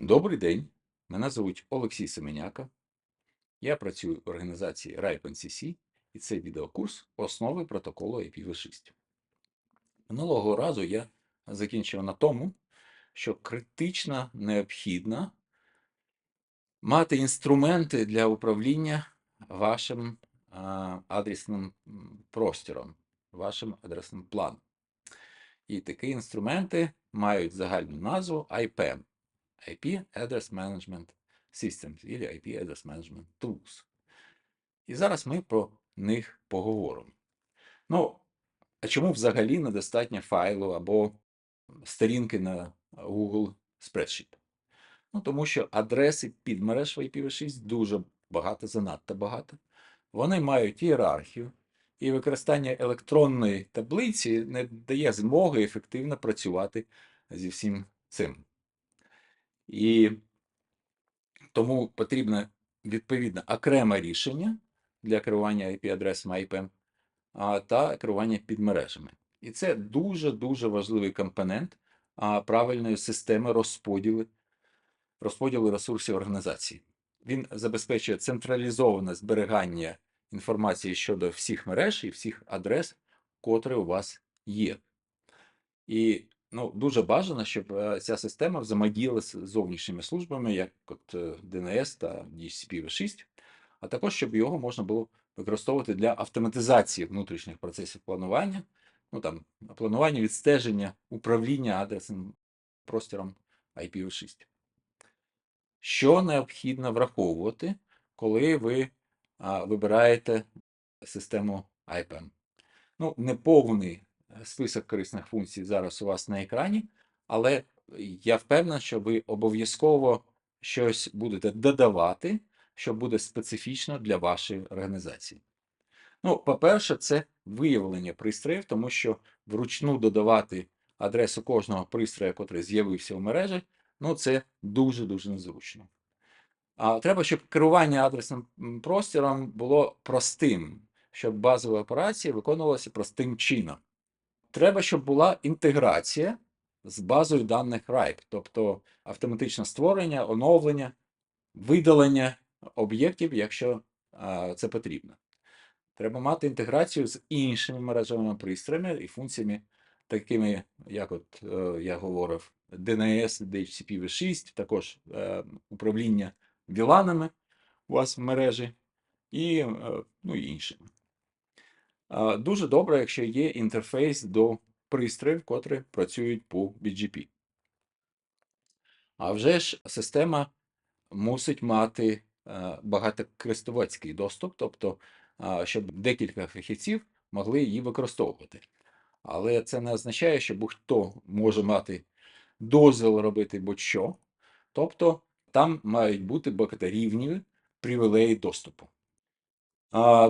Добрий день. Мене звуть Олексій Семеняка. Я працюю в організації RIPE-NCC і це відеокурс Основи протоколу IPv6. Минулого разу я закінчив на тому, що критично необхідно мати інструменти для управління вашим адресним простором, вашим адресним планом. І такі інструменти мають загальну назву IPM – IP Address Management Systems или IP Address Management Tools. І зараз ми про них поговоримо. Ну, а чому взагалі недостатньо файлу або сторінки на Google Spreadsheet? Ну, тому що адреси підмереж в IPv6 дуже багато, занадто багато. Вони мають ієрархію, і використання електронної таблиці не дає змоги ефективно працювати зі всім цим. І тому потрібно відповідно окреме рішення для керування IP-адресами IPM та керування підмережами. І це дуже-дуже важливий компонент правильної системи розподілу, розподілу ресурсів організації. Він забезпечує централізоване зберігання інформації щодо всіх мереж і всіх адрес, котрі у вас є. І ну, дуже бажано, щоб е, ця система взаємодіяла з зовнішніми службами, як от е, DNS та DHCP-V6, а також щоб його можна було використовувати для автоматизації внутрішніх процесів планування, ну там планування, відстеження, управління адресним простором IPv6. Що необхідно враховувати, коли ви а, вибираєте систему IPM? Ну, неповний список корисних функцій зараз у вас на екрані, але я впевнений, що ви обов'язково щось будете додавати, що буде специфічно для вашої організації. Ну, по-перше, це виявлення пристроїв, тому що вручну додавати адресу кожного пристрою, який з'явився у мережі, ну це дуже-дуже незручно. А треба, щоб керування адресним м, простором було простим, щоб базові операції виконувалися простим чином. Треба, щоб була інтеграція з базою даних RIPE, тобто автоматичне створення, оновлення, видалення об'єктів, якщо а, це потрібно. Треба мати інтеграцію з іншими мережевими пристроями і функціями, такими, як от е, я говорив, DNS, DHCP-V6, також е, управління віланами у вас в мережі і, е, ну, і іншими. Дуже добре, якщо є інтерфейс до пристроїв, котрі працюють по BGP. А вже ж система мусить мати е, багатокористувацький доступ, тобто, щоб декілька фахівців могли її використовувати. Але це не означає, що будь-хто може мати дозвіл робити будь-що. Тобто там мають бути багаторівневі привілеї доступу.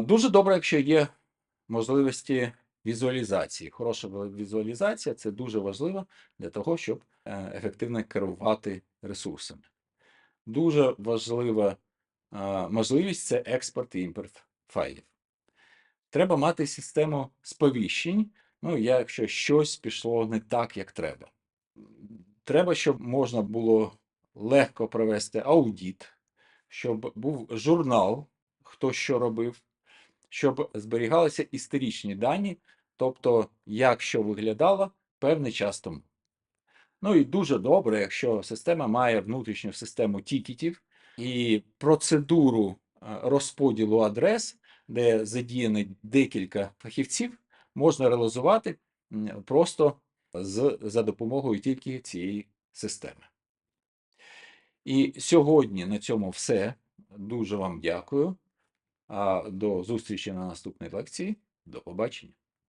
Дуже добре, якщо є можливості візуалізації. Хороша візуалізація це дуже важливо для того, щоб е, ефективно керувати ресурсами. Дуже важлива можливість це експорт і імпорт файлів. Треба мати систему сповіщень, ну, якщо щось пішло не так, як треба. Треба, щоб можна було легко провести аудіт, щоб був журнал, хто що робив, щоб зберігалися історичні дані, тобто, як що виглядало певний час тому. Ну і дуже добре, якщо система має внутрішню систему тікетів і процедуру е, розподілу адрес, де задіяні декілька фахівців, можна реалізувати просто з, за допомогою тільки цієї системи. І сьогодні на цьому все. Дуже вам дякую. А до зустрічі на наступній лекції. До побачення.